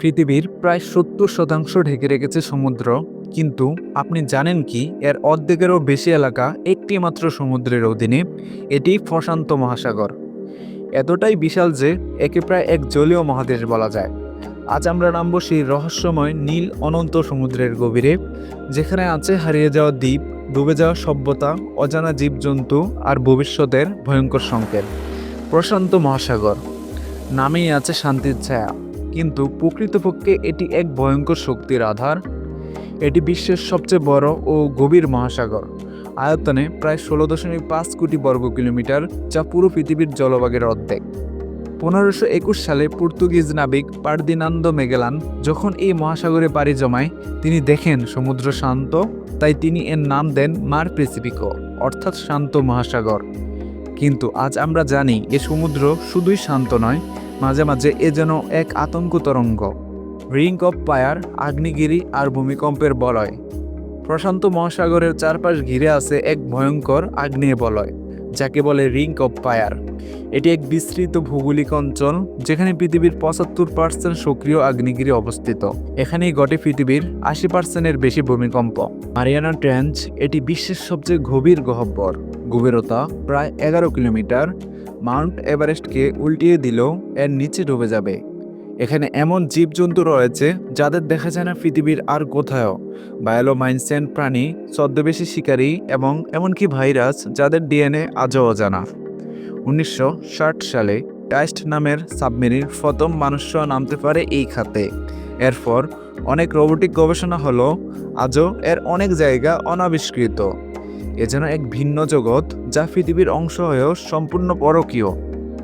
পৃথিবীর প্রায় সত্তর শতাংশ ঢেকে রেখেছে সমুদ্র, কিন্তু আপনি জানেন কি, এর অর্ধেকেরও বেশি এলাকা একটি মাত্র সমুদ্রের অধীনে, এটি প্রশান্ত মহাসাগর। এতটাই বিশাল যে একে প্রায় এক জলীয় মহাদেশ বলা যায়। আজ আমরা নামবো সেই রহস্যময় নীল অনন্ত সমুদ্রের গভীরে, যেখানে আছে হারিয়ে যাওয়া দ্বীপ, ডুবে যাওয়া সভ্যতা, অজানা জীবজন্তু আর ভবিষ্যতের ভয়ঙ্কর সংকেত। প্রশান্ত মহাসাগর, নামেই আছে শান্তির ছায়া। কিন্তু প্রকৃতপক্ষে এটি এক ভয়ঙ্কর শক্তির আধার। এটি বিশ্বের সবচেয়ে বড় ও গভীর মহাসাগর। আয়তনে প্রায় ষোলো দশমিক পাঁচ কোটি বর্গ কিলোমিটার, যা পুরো পৃথিবীর জলভাগের অর্ধেক। পনেরোশো একুশ সালে পর্তুগিজ নাবিক পার্দিনান্দো মেগেলান যখন এই মহাসাগরে পাড়ি জমায়, তিনি দেখেন সমুদ্র শান্ত, তাই তিনি এর নাম দেন মার প্রেসিপিকো, অর্থাৎ শান্ত মহাসাগর। কিন্তু আজ আমরা জানি, এ সমুদ্র শুধুই শান্ত নয় মাঝে মাঝে এ যেন এক আতঙ্ক তরঙ্গ। রিং অফ ফায়ার, আগ্নেয়গিরি আর ভূমিকম্পের বলয়। প্রশান্ত মহাসাগরের চারপাশ ঘিরে আছে এক ভয়ঙ্কর আগ্নেয় বলয় যাকে বলে রিং অফ পায়ার এটি এক বিস্তৃত ভৌগোলিক অঞ্চল, যেখানে পৃথিবীর পঁচাত্তর পার্সেন্ট সক্রিয় আগ্নেয়গিরি অবস্থিত। এখানেই ঘটে পৃথিবীর আশি পার্সেন্টের বেশি ভূমিকম্প। মারিয়ানা ট্রেঞ্চ, এটি বিশ্বের সবচেয়ে গভীর গহ্বর গভীরতা প্রায় এগারো কিলোমিটার। মাউন্ট এভারেস্টকে উল্টিয়ে দিলেও এর নিচে ডুবে যাবে। এখানে এমন জীবজন্তু রয়েছে যাদের দেখা যায় না পৃথিবীর আর কোথাও বায়োলোমাইনসেন প্রাণী, ছদ্মবেশী শিকারী এবং এমনকি ভাইরাস যাদের ডিএনএ আজও অজানা। উনিশশো ষাট সালে টাইস্ট নামের সাবমেরিন প্রথম মানুষরা নামতে পারে এই খাতে। এরপর অনেক রোবোটিক গবেষণা হলো, আজও এর অনেক জায়গা অনাবিষ্কৃত। এ যেন এক ভিন্ন জগৎ, যা পৃথিবীর অংশ হয়েও সম্পূর্ণ পরকীয়।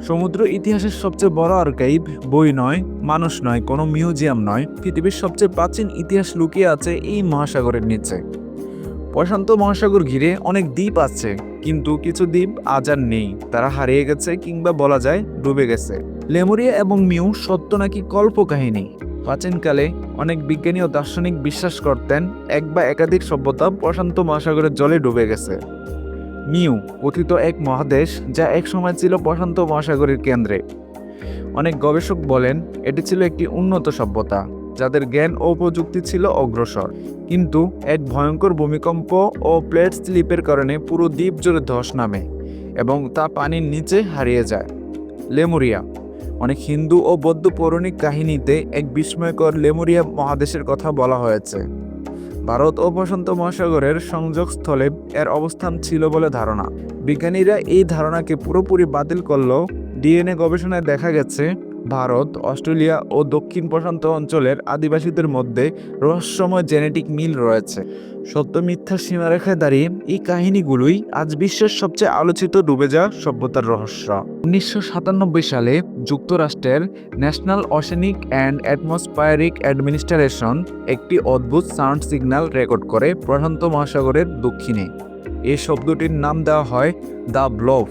সমুদ্র ইতিহাসের সবচেয়ে বড় আর্কাইভ, বই নয়, মানুষ নয়, কোনো মিউজিয়াম নয়, পৃথিবীর সবচেয়ে প্রাচীন ইতিহাস লুকিয়ে আছে এই মহাসাগরের নিচে। প্রশান্ত মহাসাগর ঘিরে অনেক দ্বীপ আছে, কিন্তু কিছু দ্বীপ আজ আর নেই। তারা হারিয়ে গেছে কিংবা বলা যায় ডুবে গেছে। লেমুরিয়া এবং মিউ সত্য নাকি কল্পকাহিনী? প্রাচীনকালে অনেক বিজ্ঞানী ও দার্শনিক বিশ্বাস করতেন, এক বা একাধিক সভ্যতা প্রশান্ত মহাসাগরের জলে ডুবে গেছে। মিউ কথিত এক মহাদেশ যা এক সময় ছিল প্রশান্ত মহাসাগরের কেন্দ্রে। অনেক গবেষক বলেন, এটি ছিল একটি উন্নত সভ্যতা, যাদের জ্ঞান ও প্রযুক্তি ছিল অগ্রসর। কিন্তু এক ভয়ঙ্কর ভূমিকম্প ও প্লেট স্লিপের কারণে পুরো দ্বীপ জুড়ে ধস নামে এবং তা পানির নিচে হারিয়ে যায়। লেমুরিয়া অনেক হিন্দু ও বৌদ্ধ পৌরাণিক কাহিনীতে এক বিস্ময়কর লেমুরিয়া মহাদেশের কথা বলা হয়েছে। ভারত ও বসন্ত মহাসাগরের সংযোগস্থলে এর অবস্থান ছিল বলে ধারণা। বিজ্ঞানীরা এই ধারণাকে পুরোপুরি বাতিল করলেও ডিএনএ গবেষণায় দেখা গেছে ভারত, অস্ট্রেলিয়া ও দক্ষিণ প্রশান্ত অঞ্চলের আদিবাসীদের মধ্যে রহস্যময় জেনেটিক মিল রয়েছে। সত্য মিথ্যার সীমারেখায় দাঁড়িয়ে এই কাহিনীগুলোই আজ বিশ্বের সবচেয়ে আলোচিত ডুবে যাওয়া সভ্যতার রহস্য। উনিশশো সাতানব্বই সালে যুক্তরাষ্ট্রের National Oceanic and Atmospheric Administration একটি অদ্ভুত সাউন্ড সিগন্যাল রেকর্ড করে প্রশান্ত মহাসাগরের দক্ষিণে। এই শব্দটির নাম দেওয়া হয় দ্য ব্লফ।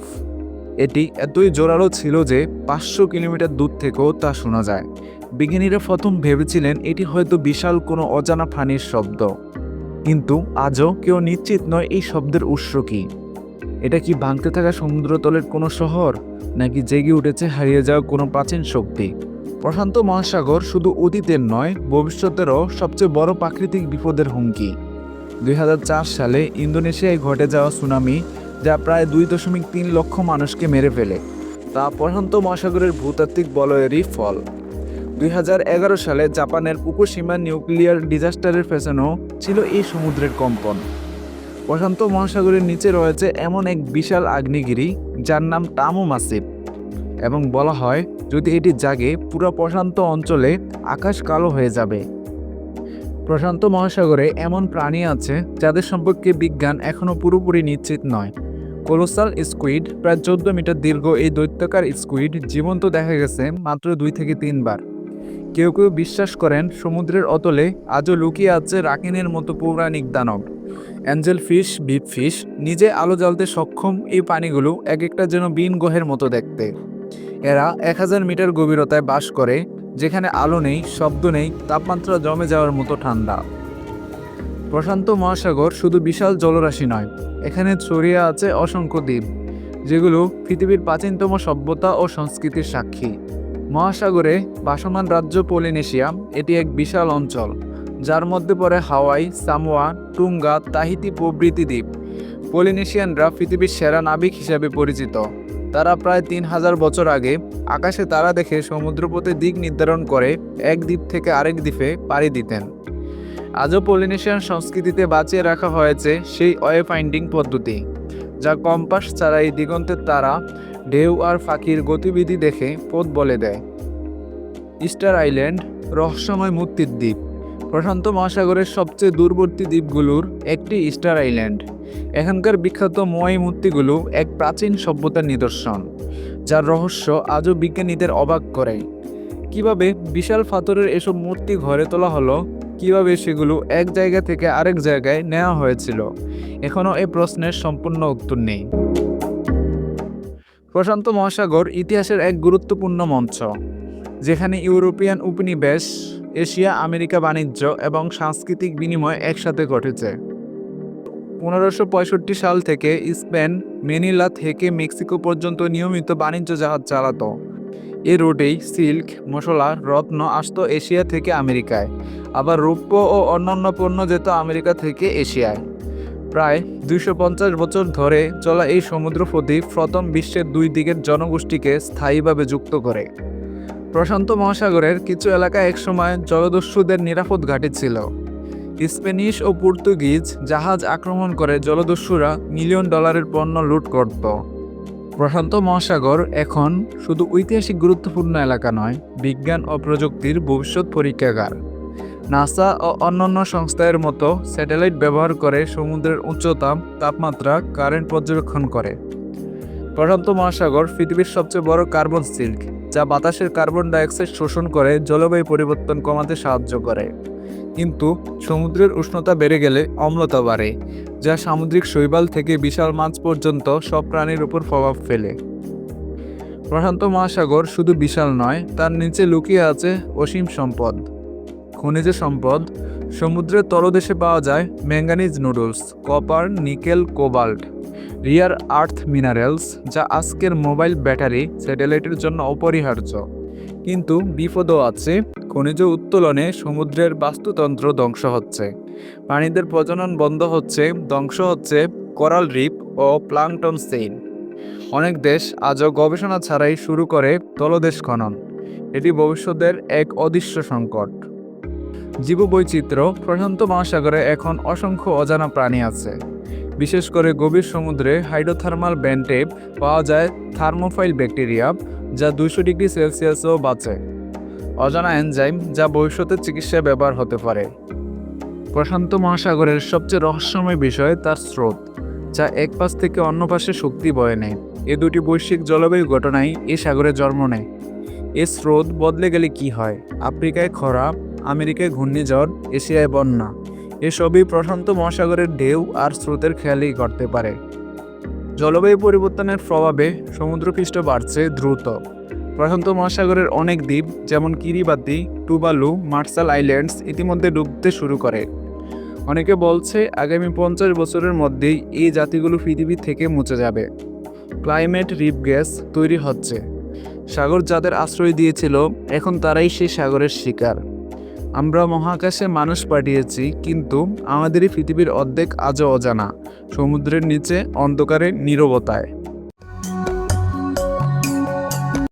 এটি এতই জোরালো ছিল যে পাঁচশো কিলোমিটার দূর থেকেও তা শোনা যায়। বিজ্ঞানীরা প্রথম ভেবেছিলেন এটি হয়তো বিশাল কোনো অজানা প্রাণীর শব্দ। কিন্তু আজও কেউ নিশ্চিত নয় এই শব্দের উৎস কি। এটা কি ভাঙতে থাকা সমুদ্রতলের কোনো শহর, নাকি জেগে উঠেছে হারিয়ে যাওয়া কোনো প্রাচীন শক্তি? প্রশান্ত মহাসাগর শুধু অতীতের নয়, ভবিষ্যতেরও সবচেয়ে বড় প্রাকৃতিক বিপদের হুমকি। দুই হাজার চার সালে ইন্দোনেশিয়ায় ঘটে যাওয়া সুনামি যা প্রায় দুই দশমিক তিন লক্ষ মানুষকে মেরে ফেলে। তা প্রশান্ত মহাসাগরের ভূতাত্ত্বিক বলয়েরই ফল। দুই হাজার এগারো সালে জাপানের ফুকুশিমা নিউক্লিয়ার ডিজাস্টারের পেছনেও ছিল এই সমুদ্রের কম্পন। প্রশান্ত মহাসাগরের নিচে রয়েছে এমন এক বিশাল আগ্নেয়গিরি যার নাম টামো মাসিব এবং বলা হয়, যদি এটি জাগে, পুরো প্রশান্ত অঞ্চলে আকাশ কালো হয়ে যাবে। প্রশান্ত মহাসাগরে এমন প্রাণী আছে যাদের সম্পর্কে বিজ্ঞান এখনও পুরোপুরি নিশ্চিত নয়। কোলোসাল স্কুইড প্রায় চোদ্দ মিটার দীর্ঘ এই দৈত্যকার স্কুইড জীবন্ত দেখা গেছে মাত্র দুই থেকে তিনবার। কেউ কেউ বিশ্বাস করেন সমুদ্রের অতলে আজও লুকিয়ে আছে রাকিনের মতো পৌরাণিক দানব। অ্যাঞ্জেল ফিশ, বিপ ফিশ নিজে আলো জ্বালতে সক্ষম এই পানিগুলো এক একটা যেন বিন গ্রহের মতো দেখতে। এরা এক হাজার মিটার গভীরতায় বাস করে, যেখানে আলো নেই, শব্দ নেই, তাপমাত্রা জমে যাওয়ার মতো ঠান্ডা। প্রশান্ত মহাসাগর শুধু বিশাল জলরাশি নয় এখানে ছড়িয়ে আছে অসংখ্য দ্বীপ, যেগুলো পৃথিবীর প্রাচীনতম সভ্যতা ও সংস্কৃতির সাক্ষী। মহাসাগরে ভাসমান রাজ্য পলিনেশিয়া, এটি এক বিশাল অঞ্চল, যার মধ্যে পড়ে হাওয়াই, সামোয়া টুঙ্গা তাহিতি প্রভৃতি দ্বীপ। পলিনেশিয়ানরা পৃথিবীর সেরা নাবিক হিসেবে পরিচিত। তারা প্রায় তিন হাজার বছর আগে আকাশে তারা দেখে সমুদ্রপথে দিক নির্ধারণ করে এক দ্বীপ থেকে আরেক দ্বীপে পাড়ি দিতেন। আজও পলিনেশিয়ান সংস্কৃতিতে বাঁচিয়ে রাখা হয়েছে সেই ওয়ে ফাইন্ডিং পদ্ধতি, যা কম্পাস ছাড়াই দিগন্তের তারা, ঢেউ আর ফাঁকির গতিবিধি দেখে পথ বলে দেয়। ইস্টার আইল্যান্ড, রহস্যময় মুক্তির দ্বীপ, প্রশান্ত মহাসাগরের সবচেয়ে দূরবর্তী দ্বীপগুলোর একটি ইস্টার আইল্যান্ড। এখানকার বিখ্যাত মোয়াই মূর্তিগুলো এক প্রাচীন সভ্যতার নিদর্শন, যার রহস্য আজও বিজ্ঞানীদের অবাক করে। কীভাবে বিশাল পাথরের এসব মূর্তি ঘরে তোলা হলো কীভাবে সেগুলো এক জায়গা থেকে আরেক জায়গায় নেওয়া হয়েছিল? এখনও এই প্রশ্নের সম্পূর্ণ উত্তর নেই। প্রশান্ত মহাসাগর ইতিহাসের এক গুরুত্বপূর্ণ মঞ্চ, যেখানে ইউরোপিয়ান উপনিবেশ, এশিয়া, আমেরিকা বাণিজ্য এবং সাংস্কৃতিক বিনিময় একসাথে ঘটেছে। পনেরোশো সাল থেকে স্পেন, মেনিলা থেকে মেক্সিকো পর্যন্ত নিয়মিত বাণিজ্য জাহাজ চালাতো। এ রুটেই সিল্ক, মশলা, রত্ন আসতো এশিয়া থেকে আমেরিকায়। আবার রৌপ্য ও অন্যান্য পণ্য যেত আমেরিকা থেকে এশিয়ায়। প্রায় দুইশো পঞ্চাশ বছর ধরে চলা এই সমুদ্রপথই প্রথম বিশ্বের দুই দিকের জনগোষ্ঠীকে স্থায়ীভাবে যুক্ত করে। প্রশান্ত মহাসাগরের কিছু এলাকা একসময় জলদস্যুদের নিরাপদ ঘাঁটি ছিল। স্প্যানিশ ও পর্তুগিজ জাহাজ আক্রমণ করে জলদস্যুরা মিলিয়ন ডলারের পণ্য লুট করত। প্রশান্ত মহাসাগর এখন শুধু ঐতিহাসিক গুরুত্বপূর্ণ এলাকা নয়, বিজ্ঞান ও প্রযুক্তির ভবিষ্যৎ পরীক্ষাগার। নাসা ও অন্যান্য সংস্থার মতো স্যাটেলাইট ব্যবহার করে সমুদ্রের উচ্চতা, তাপমাত্রা, কারেন্ট পর্যবেক্ষণ করে। প্রশান্ত মহাসাগর পৃথিবীর সবচেয়ে বড় কার্বন সিল্ক, যা বাতাসের কার্বন ডাইঅক্সাইড শোষণ করে জলবায়ু পরিবর্তন কমাতে সাহায্য করে। কিন্তু সমুদ্রের উষ্ণতা বেড়ে গেলে অম্লতা বাড়ে, যা সামুদ্রিক শৈবাল থেকে বিশাল মাছ পর্যন্ত সব প্রাণীর উপর প্রভাব ফেলে। প্রশান্ত মহাসাগর শুধু বিশাল নয়, তার নিচে লুকিয়ে আছে অসীম সম্পদ। খনিজ সম্পদ, সমুদ্রের তলদেশে পাওয়া যায় manganese nodules, copper, nickel, cobalt, rare earth minerals, যা আজকের মোবাইল ব্যাটারি স্যাটেলাইটের জন্য অপরিহার্য। কিন্তু বিপদও আছে খনিজ উত্তোলনে সমুদ্রের বাস্তুতন্ত্র ধ্বংস হচ্ছে। প্রাণীদের প্রজনন বন্ধ হচ্ছে, ধ্বংস হচ্ছে করাল রিপ ও প্লাংটন সেইন। অনেক দেশ আজও গবেষণা ছাড়াই শুরু করে তলদেশ খনন। এটি ভবিষ্যতের এক অদৃশ্য সংকট। জীববৈচিত্র্য, প্রশান্ত মহাসাগরে এখন অসংখ্য অজানা প্রাণী আছে। বিশেষ করে গভীর সমুদ্রে হাইড্রোথার্মাল ব্যান্টে পাওয়া যায় থার্মোফাইল ব্যাকটেরিয়া, যা দুইশো ডিগ্রি সেলসিয়াসও বাঁচে। অজানা এনজাইম যা ভবিষ্যতের চিকিৎসায় ব্যবহার হতে পারে। প্রশান্ত মহাসাগরের সবচেয়ে রহস্যময় বিষয় তার স্রোত, যা এক পাশ থেকে অন্য পাশে শক্তি বয়ে নেয়। এ দুটি বৈশ্বিক জলবায়ু ঘটনাই এ সাগরে জন্ম নেয়। এ স্রোত বদলে গেলে কি হয়? আফ্রিকায় খরা, আমেরিকায় ঘূর্ণিঝড়, এশিয়ায় বন্যা, এসবই প্রশান্ত মহাসাগরের ঢেউ আর স্রোতের খেয়ালই করতে পারে। জলবায়ু পরিবর্তনের প্রভাবে সমুদ্রপৃষ্ঠ বাড়ছে দ্রুত। প্রশান্ত মহাসাগরের অনেক দ্বীপ, যেমন কিরিবাতি, টুবালু মার্শাল আইল্যান্ডস ইতিমধ্যে ডুবতে শুরু করে। অনেকে বলছে আগামী পঞ্চাশ বছরের মধ্যেই এই জাতিগুলো পৃথিবী থেকে মুছে যাবে। ক্লাইমেট রিপ গ্যাস তৈরি হচ্ছে। সাগর যাদের আশ্রয় দিয়েছিল, এখন তারাই সেই সাগরের শিকার। আমরা মহাকাশে মানুষ পাঠিয়েছি, কিন্তু আমাদেরই পৃথিবীর অর্ধেক আজও অজানা, সমুদ্রের নিচে, অন্ধকারে, নীরবতায়।